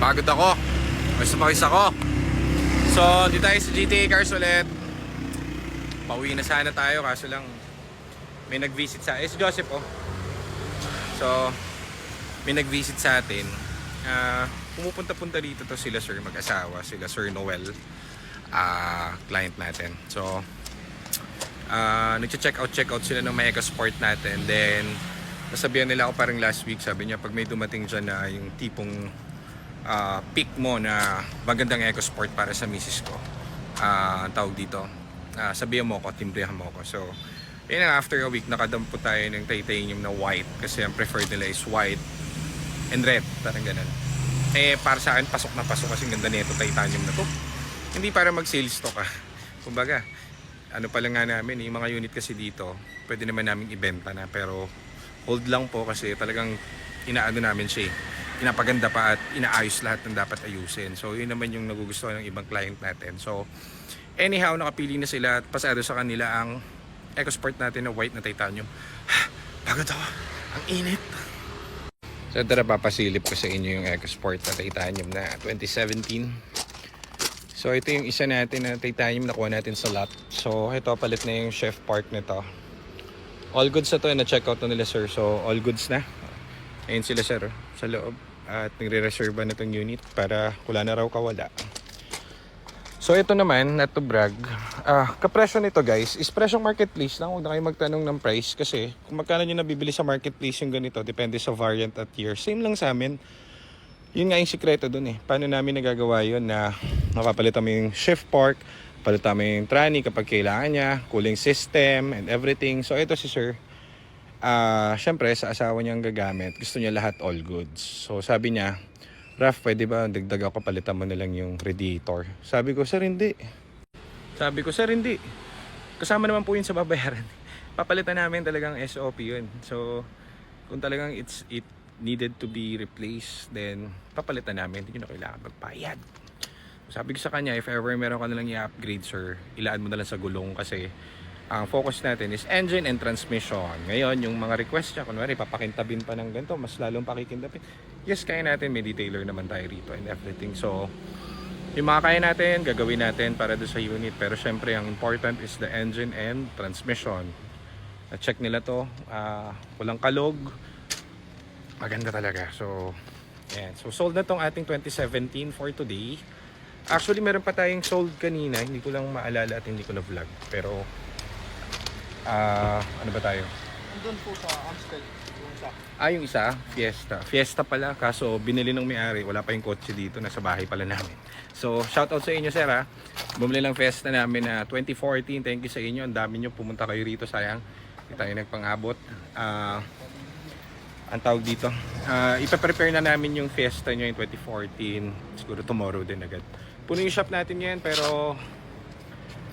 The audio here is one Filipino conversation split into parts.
Pagod ako. May sumakis ako. So, dito tayo sa GTA Cars ulit. Pauwi na sana tayo kaso lang may nag-visit sa eh, Joseph oh. So, may nag-visit sa atin. Ah, pumupunta-punta dito to sila sir mag-asawa, sila Sir Noel. Ah, client natin. So, ah nagche-check out check out sila ng may Sport natin. Then nasabihan nila ako parang last week, sabi niya pag may dumating diyan na yung tipong ah, pick mo na magandang EcoSport para sa misis ko. Ang tawag dito. Ah, sabihan mo ako, timbrehan mo ako. So, yun nga, after a week, nakadampo tayo ng titanium na white kasi ang preferred nila is white and red, parang ganun. Eh, para sa akin, pasok na pasok kasi ang ganda nito, titanium na to. Hindi para mag-sales stock ah. Kumbaga, ano pa lang nga namin, yung mga unit kasi dito, pwede naman namin ibenta na, pero hold lang po kasi talagang inaano namin siya eh. Pinapaganda pa at inaayos lahat ng dapat ayusin. So, yun naman yung nagugustuhan ng ibang client natin. So, anyhow, nakapili na sila at pasado sa kanila ang EcoSport natin na white na titanium. Pagod ako. Ang init. So, tara papasilip ko sa inyo yung EcoSport na titanium na 2017. So, ito yung isa natin na titanium na kuha natin sa lot. So, ito palit na yung chef park nito. All goods na to na check out na nila sir. So, all goods na. Ayun sila sir sa loob. At nagre-reserve na itong unit para wala na raw kawala. So ito naman, not to brag, ah, kapresyo nito guys, is presyong marketplace lang. Huwag na kayo magtanong ng price kasi kung magkano nyo nabibili sa marketplace yung ganito, depende sa variant at year. Same lang sa amin. Yun nga yung sikreto dun eh. Paano namin nagagawa yun na mapapalitan mo yung shift park, palitan mo yung tranny kapag kailangan niya, cooling system and everything. So ito si sir, ah, syempre sa asawa niyang gagamit, gusto niya lahat all goods. So sabi niya, Raf, pwede ba dagdag ako palitan mo na lang yung radiator? Sabi ko, sir, hindi. Sabi ko, sir, hindi. Kasama naman po yun sa babayaran. Papalitan namin talagang SOP yun. So, kung talagang it's it needed to be replaced, then papalitan namin. Hindi na kailangan magbayad. Sabi ko sa kanya, if ever meron ka na lang i-upgrade, sir, ilaan mo na lang sa gulong kasi ang focus natin is engine and transmission. Ngayon, yung mga request niya, kunwari, papakintabin pa ng ganito, mas lalong pakikintabin. Yes, kaya natin, may detailer naman tayo rito and everything. So, yung mga kaya natin, gagawin natin para do sa unit. Pero syempre, ang important is the engine and transmission. Na-check nila to, ah, walang kalog, maganda talaga. So, yan. So, sold na tong ating 2017 for today. Actually, meron pa tayong sold kanina. Hindi ko lang maalala at hindi ko na vlog. Pero, ah, ano ba tayo? Andun po sa Amstel. Yung Ah, yung isa, Fiesta. Fiesta pala, kaso binili ng may-ari. Wala pa yung kotse dito, nasa bahay pala namin. So, shout out sa inyo, sir, ha. Bumili lang Fiesta namin na 2014. Thank you sa inyo. Ang dami nyo pumunta kayo rito, sayang. Hindi tayo nagpang-abot. Ah, ang tawag dito. Ah, ipaprepare na namin yung Fiesta nyo yung 2014. Siguro tomorrow din agad. Puno yung shop natin yan, pero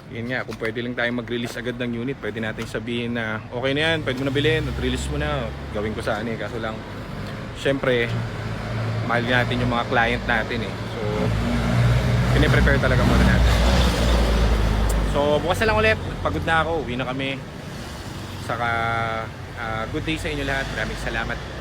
yun nga, kung pwede lang tayong mag-release agad ng unit, pwede natin sabihin na okay na yan, pwede mo na bilhin, at-release mo na, gawin ko sana eh. Kaso lang, syempre, mahal natin yung mga client natin eh. So, piniprepare talaga muna natin. So, bukas na lang ulit, pagod na ako, uwi na kami. Saka, ah, good day sa inyo lahat. Maraming salamat.